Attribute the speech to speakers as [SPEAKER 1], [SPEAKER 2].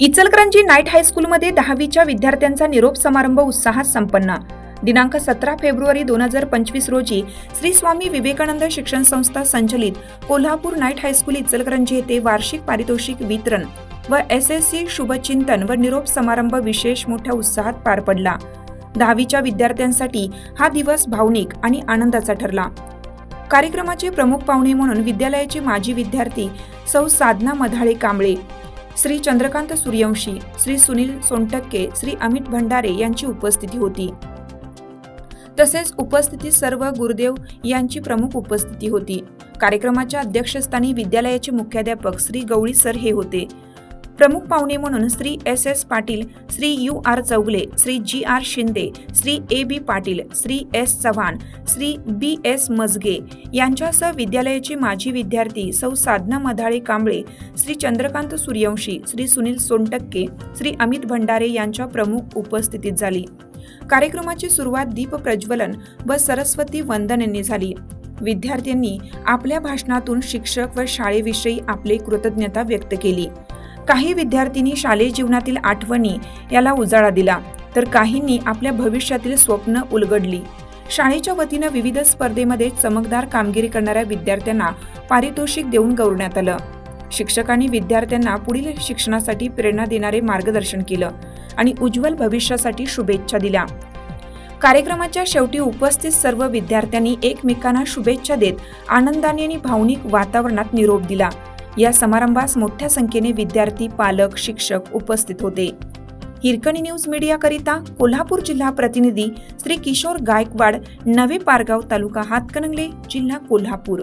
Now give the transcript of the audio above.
[SPEAKER 1] Ichalkaranji night हायस्कूलमध्ये दहावीच्या विद्यार्थ्यांचा निरोप समारंभ उत्साहात संपन्न. दिनांक सतरा फेब्रुवारी दोन हजार पंचवीस रोजी श्री स्वामी विवेकानंद शिक्षण संस्था संचलित कोल्हापूर नाईट हायस्कूल इचलकरंजी येथे वार्षिक पारितोषिक वितरण व एस एस सी शुभचिंतन व निरोप समारंभ विशेष मोठ्या उत्साहात पार पडला. दहावीच्या विद्यार्थ्यांसाठी हा दिवस भावनिक आणि आनंदाचा ठरला. कार्यक्रमाचे प्रमुख पाहुणे म्हणून विद्यालयाचे माजी विद्यार्थी सौ साधना मधाळे कांबळे श्री चंद्रकांत सूर्यवंशी श्री सुनील सोनटक्के श्री अमित भंडारे यांची उपस्थिती होती. तसेच उपस्थितीत सर्व गुरुदेव यांची प्रमुख उपस्थिती होती. कार्यक्रमाच्या अध्यक्षस्थानी विद्यालयाचे मुख्याध्यापक श्री गवळी सर हे होते. प्रमुख पाहुणे म्हणून Shri S S Patil Shri U R Chougale Shri G R Shinde Shri A B Patil Shri S Chavan Shri B S Majage यांच्यासह विद्यालयाचे माजी विद्यार्थी सौ साधना मधाळे कांबळे श्री चंद्रकांत सूर्यवंशी श्री सुनील सोनटक्के श्री अमित भंडारे यांच्या प्रमुख उपस्थितीत झाली. कार्यक्रमाची सुरुवात दीप प्रज्वलन व सरस्वती वंदन झाली. विद्यार्थ्यांनी आपल्या भाषणातून शिक्षक व शाळेविषयी आपली कृतज्ञता व्यक्त केली. काही विद्यार्थ्यांनी शालेय जीवनातील आठवणी याला उजाळा दिला तर काहींनी आपल्या भविष्यातील स्वप्न उलगडली. शाळेच्या वतीनं विविध स्पर्धेमध्ये चमकदार कामगिरी करणाऱ्या विद्यार्थ्यांना पारितोषिक देऊन गौरवण्यात आलं. शिक्षकांनी विद्यार्थ्यांना पुढील शिक्षणासाठी प्रेरणा देणारे मार्गदर्शन केलं. आणि उज्ज्वल भविष्यासाठी शुभेच्छा दिल्या. कार्यक्रमाच्या शेवटी उपस्थित सर्व विद्यार्थ्यांनी एकमेकांना शुभेच्छा देत आनंदाने आणि भावनिक वातावरणात निरोप दिला. या समारंभास मोठ्या संख्येने विद्यार्थी पालक शिक्षक उपस्थित होते. हिरकणी न्यूज मीडियाकरिता कोल्हापूर जिल्हा प्रतिनिधी श्री किशोर गायकवाड नवे पारगाव तालुका हातकणंगले जिल्हा कोल्हापूर.